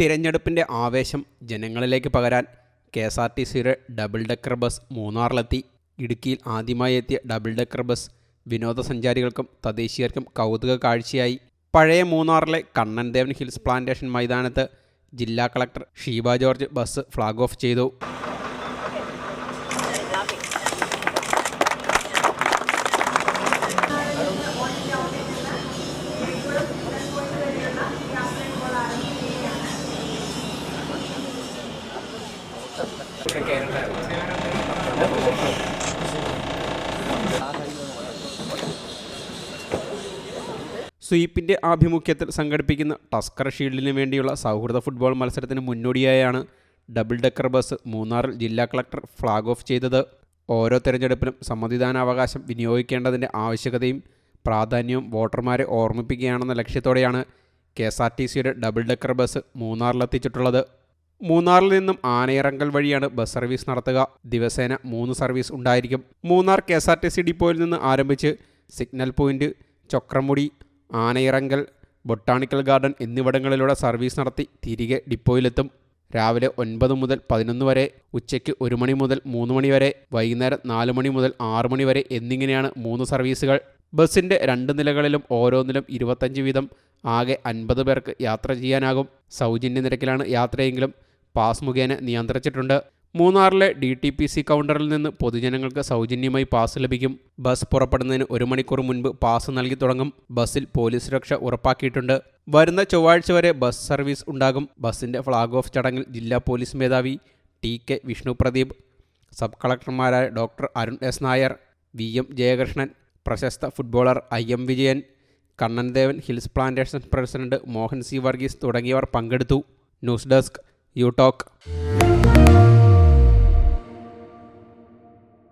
തിരഞ്ഞെടുപ്പിന്റെ ആവേശം ജനങ്ങളിലേക്ക് പകരാൻ കെ എസ് ആർ ടി സിയുടെ ഡബിൾ ഡെക്കർ ബസ് മൂന്നാറിലെത്തി. ഇടുക്കിയിൽ ആദ്യമായി എത്തിയ ഡബിൾ ഡെക്കർ ബസ് വിനോദസഞ്ചാരികൾക്കും തദ്ദേശീയർക്കും കൗതുക കാഴ്ചയായി. പഴയ മൂന്നാറിലെ കണ്ണൻദേവൻ ഹിൽസ് പ്ലാന്റേഷൻ മൈതാനത്ത് ജില്ലാ collector Sheeba George bus flag off ചെയ്തു. സ്വീപ്പിന്റെ ആഭിമുഖ്യത്തിൽ സംഘടിപ്പിക്കുന്ന ടസ്കർ ഷീൽഡിന് വേണ്ടിയുള്ള സൗഹൃദ ഫുട്ബോൾ മത്സരത്തിന് മുന്നോടിയായാണ് ഡബിൾ ഡെക്കർ ബസ് മൂന്നാറിൽ ജില്ലാ കളക്ടർ ഫ്ലാഗ് ഓഫ് ചെയ്തത്. ഓരോ തെരഞ്ഞെടുപ്പിലും സമ്മതിദാനാവകാശം വിനിയോഗിക്കേണ്ടതിന്റെ ആവശ്യകതയും പ്രാധാന്യവും വോട്ടർമാരെ ഓർമ്മിപ്പിക്കുകയാണെന്ന ലക്ഷ്യത്തോടെയാണ് കെ എസ് ആർ ടി സിയുടെ ഡബിൾ ഡെക്കർ ബസ് മൂന്നാറിലെത്തിച്ചിട്ടുള്ളത്. മൂന്നാറിൽ നിന്നും ആനയിറങ്കൽ വഴിയാണ് ബസ് സർവീസ് നടത്തുക. ദിവസേന മൂന്ന് സർവീസ് ഉണ്ടായിരിക്കും. Munnar K S R T C ഡിപ്പോയിൽ നിന്ന് ആരംഭിച്ച് signal point Chokramudi Anayirangal botanical garden എന്നിവിടങ്ങളിലൂടെ service നടത്തി തിരികെ ഡിപ്പോയിലെത്തും. രാവിലെ ഒൻപത് മുതൽ പതിനൊന്ന് വരെ ഉച്ചയ്ക്ക് ഒരു മണി മുതൽ മൂന്ന് മണി വരെ വൈകുന്നേരം നാല് മണി മുതൽ ആറ് മണി വരെ എന്നിങ്ങനെയാണ് മൂന്ന് സർവീസുകൾ. ബസ്സിന്റെ രണ്ട് നിലകളിലും ഓരോന്നിലും ഇരുപത്തഞ്ച് വീതം ആകെ അൻപത് പേർക്ക് യാത്ര ചെയ്യാനാകും. സൗജന്യ നിരക്കിലാണ് യാത്രയെങ്കിലും പാസ് മുഖേന നിയന്ത്രിച്ചിട്ടുണ്ട്. മൂന്നാറിലെ ഡി ടി പി സി കൗണ്ടറിൽ നിന്ന് പൊതുജനങ്ങൾക്ക് സൗജന്യമായി പാസ് ലഭിക്കും. ബസ് പുറപ്പെടുന്നതിന് ഒരു മണിക്കൂർ മുൻപ് പാസ് നൽകി തുടങ്ങും. ബസ്സിൽ പോലീസ് സുരക്ഷ ഉറപ്പാക്കിയിട്ടുണ്ട്. വരുന്ന ചൊവ്വാഴ്ച വരെ ബസ് സർവീസ് ഉണ്ടാകും. ബസ്സിന്റെ ഫ്ളാഗ് ഓഫ് ചടങ്ങിൽ ജില്ലാ പോലീസ് മേധാവി T K Vishnu Pradeep sub കളക്ടർമാരായ doctor Arun S Nair V M Jayakrishnan പ്രശസ്ത footballer I M Vijayan Kannan Devan hills plantation president Mohan C Varghese തുടങ്ങിയവർ പങ്കെടുത്തു. News desk You talk.